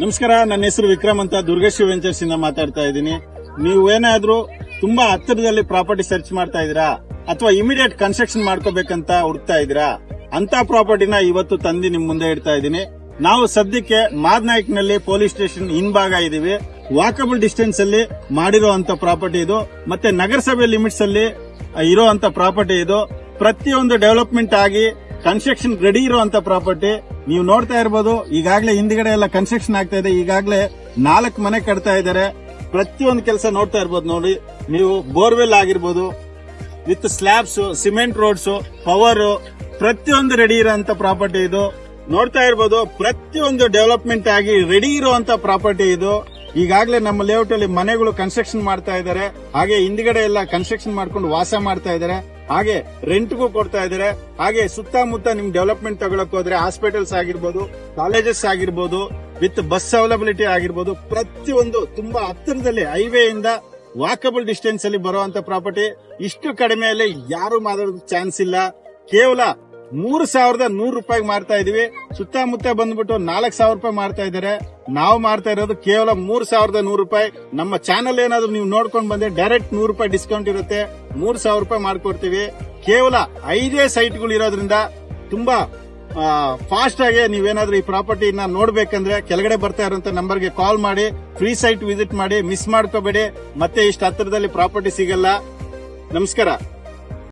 ನಮಸ್ಕಾರ, ನನ್ನ ಹೆಸರು ವಿಕ್ರಮ್ ಅಂತ ದುರ್ಗಶ್ರೀ ವೆಂಚರ್ಸ್ ಇಂದ ಮಾತಾಡ್ತಾ ಇದ್ದೀನಿ. ನೀವೇನಾದ್ರೂ ತುಂಬಾ ಹತ್ತಿರದಲ್ಲಿ ಪ್ರಾಪರ್ಟಿ ಸರ್ಚ್ ಮಾಡ್ತಾ ಇದೀರಾ ಅಥವಾ ಇಮಿಡಿಯೇಟ್ ಕನ್ಸ್ಟ್ರಕ್ಷನ್ ಮಾಡ್ಕೋಬೇಕಂತ ಹುಡುಕ್ತಾ ಇದೀರಾ ಅಂತ ಪ್ರಾಪರ್ಟಿನ ಇವತ್ತು ತಂದಿ ನಿಮ್ ಮುಂದೆ ಇಡ್ತಾ ಇದ್ದೀನಿ. ನಾವು ಸದ್ಯಕ್ಕೆ ಮಾದ್ನಾಯ್ಕ್ನಲ್ಲಿ ಪೊಲೀಸ್ ಸ್ಟೇಷನ್ ಹಿಂಭಾಗ ಇದೀವಿ ವಾಕಬಲ್ ಡಿಸ್ಟೆನ್ಸ್ ಅಲ್ಲಿ ಮಾಡಿರುವಂತ ಪ್ರಾಪರ್ಟಿ ಇದು. ಮತ್ತೆ ನಗರಸಭೆ ಲಿಮಿಟ್ಸ್ ಅಲ್ಲಿ ಇರುವಂತ ಪ್ರಾಪರ್ಟಿ ಇದು. ಪ್ರತಿಯೊಂದು ಡೆವಲಪ್ಮೆಂಟ್ ಆಗಿ ಕನ್ಸ್ಟ್ರಕ್ಷನ್ ರೆಡಿ ಇರುವಂತ ಪ್ರಾಪರ್ಟಿ ನೀವು ನೋಡ್ತಾ ಇರ್ಬೋದು, ಈಗಾಗಲೇ ಹಿಂದ್ಗಡೆ ಎಲ್ಲ ಕನ್ಸ್ಟ್ರಕ್ಷನ್ ಆಗ್ತಾ ಇದೆ, ಈಗಾಗಲೇ ನಾಲ್ಕು ಮನೆ ಕಟ್ತಾ ಇದ್ದಾರೆ. ಪ್ರತಿಯೊಂದು ಕೆಲಸ ನೋಡ್ತಾ ಇರ್ಬೋದು ನೋಡಿ. ನೀವು ಬೋರ್ವೆಲ್ ಆಗಿರ್ಬೋದು with slabs cement roads power ಪ್ರತಿಯೊಂದು ರೆಡಿ ಇರುವಂತ ಪ್ರಾಪರ್ಟಿ ಇದು. ನೋಡ್ತಾ ಇರ್ಬೋದು, ಪ್ರತಿಯೊಂದು ಡೆವಲಪ್ಮೆಂಟ್ ಆಗಿ ರೆಡಿ ಇರುವಂತ ಪ್ರಾಪರ್ಟಿ ಇದು. ಈಗಾಗಲೇ ನಮ್ಮ ಲೇಔಟ್ ಅಲ್ಲಿ ಮನೆಗಳು ಕನ್ಸ್ಟ್ರಕ್ಷನ್ ಮಾಡ್ತಾ ಇದ್ದಾರೆ. ಹಾಗೆ ಹಿಂದ್ಗಡೆ ಎಲ್ಲ ಕನ್ಸ್ಟ್ರಕ್ಷನ್ ಮಾಡ್ಕೊಂಡು ವಾಸ ಮಾಡ್ತಾ ಇದ್ದಾರೆ. ಹಾಗೆ ರೆಂಟ್ಗೂ ಕೊಡ್ತಾ ಇದ್ದಾರೆ. ಹಾಗೆ ಸುತ್ತಮುತ್ತ ನಿಮ್ ಡೆವಲಪ್ಮೆಂಟ್ ತಗೊಳಕ್ ಹೋದ್ರೆ ಹಾಸ್ಪಿಟಲ್ಸ್ ಆಗಿರ್ಬೋದು ಕಾಲೇಜಸ್ ಆಗಿರ್ಬೋದು ವಿತ್ ಬಸ್ ಅವೈಲಬಿಲಿಟಿ ಆಗಿರ್ಬೋದು, ಪ್ರತಿಯೊಂದು ತುಂಬಾ ಹತ್ತಿರದಲ್ಲಿ ಹೈವೇ ಇಂದ ವಾಕಬಲ್ ಡಿಸ್ಟೆನ್ಸ್ ಅಲ್ಲಿ ಬರುವಂತ ಪ್ರಾಪರ್ಟಿ ಇಷ್ಟು ಕಡಿಮೆಯಲ್ಲಿ ಯಾರು ಮಾತಾಡೋದಕ್ಕೆ ಚಾನ್ಸ್ ಇಲ್ಲ. ಕೇವಲ ಮೂರು ಸಾವಿರದ ನೂರು ರೂಪಾಯಿ ಮಾರ್ತಾ ಇದೀವಿ. ಸುತ್ತಮುತ್ತ ಬಂದ್ಬಿಟ್ಟು ನಾಲ್ಕು ಸಾವಿರ ರೂಪಾಯಿ ಮಾರ್ತಾ ಇದ್ದಾರೆ. ನಾವು ಮಾರ್ತಾ ಇರೋದು ಕೇವಲ ಮೂರ್ ಸಾವಿರದ ನೂರು ರೂಪಾಯಿ. ನಮ್ಮ ಚಾನಲ್ ಏನಾದ್ರು ನೀವು ನೋಡ್ಕೊಂಡು ಬಂದ್ರೆ ಡೈರೆಕ್ಟ್ ನೂರು ರೂಪಾಯಿ ಡಿಸ್ಕೌಂಟ್ ಇರುತ್ತೆ. ಮೂರ್ ಸಾವಿರ ರೂಪಾಯಿ ಮಾಡ್ಕೊಡ್ತೀವಿ. ಕೇವಲ ಐದೇ ಸೈಟ್ಗಳು ಇರೋದ್ರಿಂದ ತುಂಬಾ ಫಾಸ್ಟ್ ಆಗಿ ನೀವೇನಾದ್ರೂ ಈ ಪ್ರಾಪರ್ಟಿನ ನೋಡ್ಬೇಕಂದ್ರೆ ಕೆಳಗಡೆ ಬರ್ತಾ ನಂಬರ್ ನಂಬರ್ಗೆ ಕಾಲ್ ಮಾಡಿ ಫ್ರೀ ಸೈಟ್ ವಿಸಿಟ್ ಮಾಡಿ ಮಿಸ್ ಮಾಡ್ಕೋಬೇಡಿ. ಮತ್ತೆ ಇಷ್ಟು ಹತ್ತಿರದಲ್ಲಿ ಪ್ರಾಪರ್ಟಿ ಸಿಗಲ್ಲ. ನಮಸ್ಕಾರ.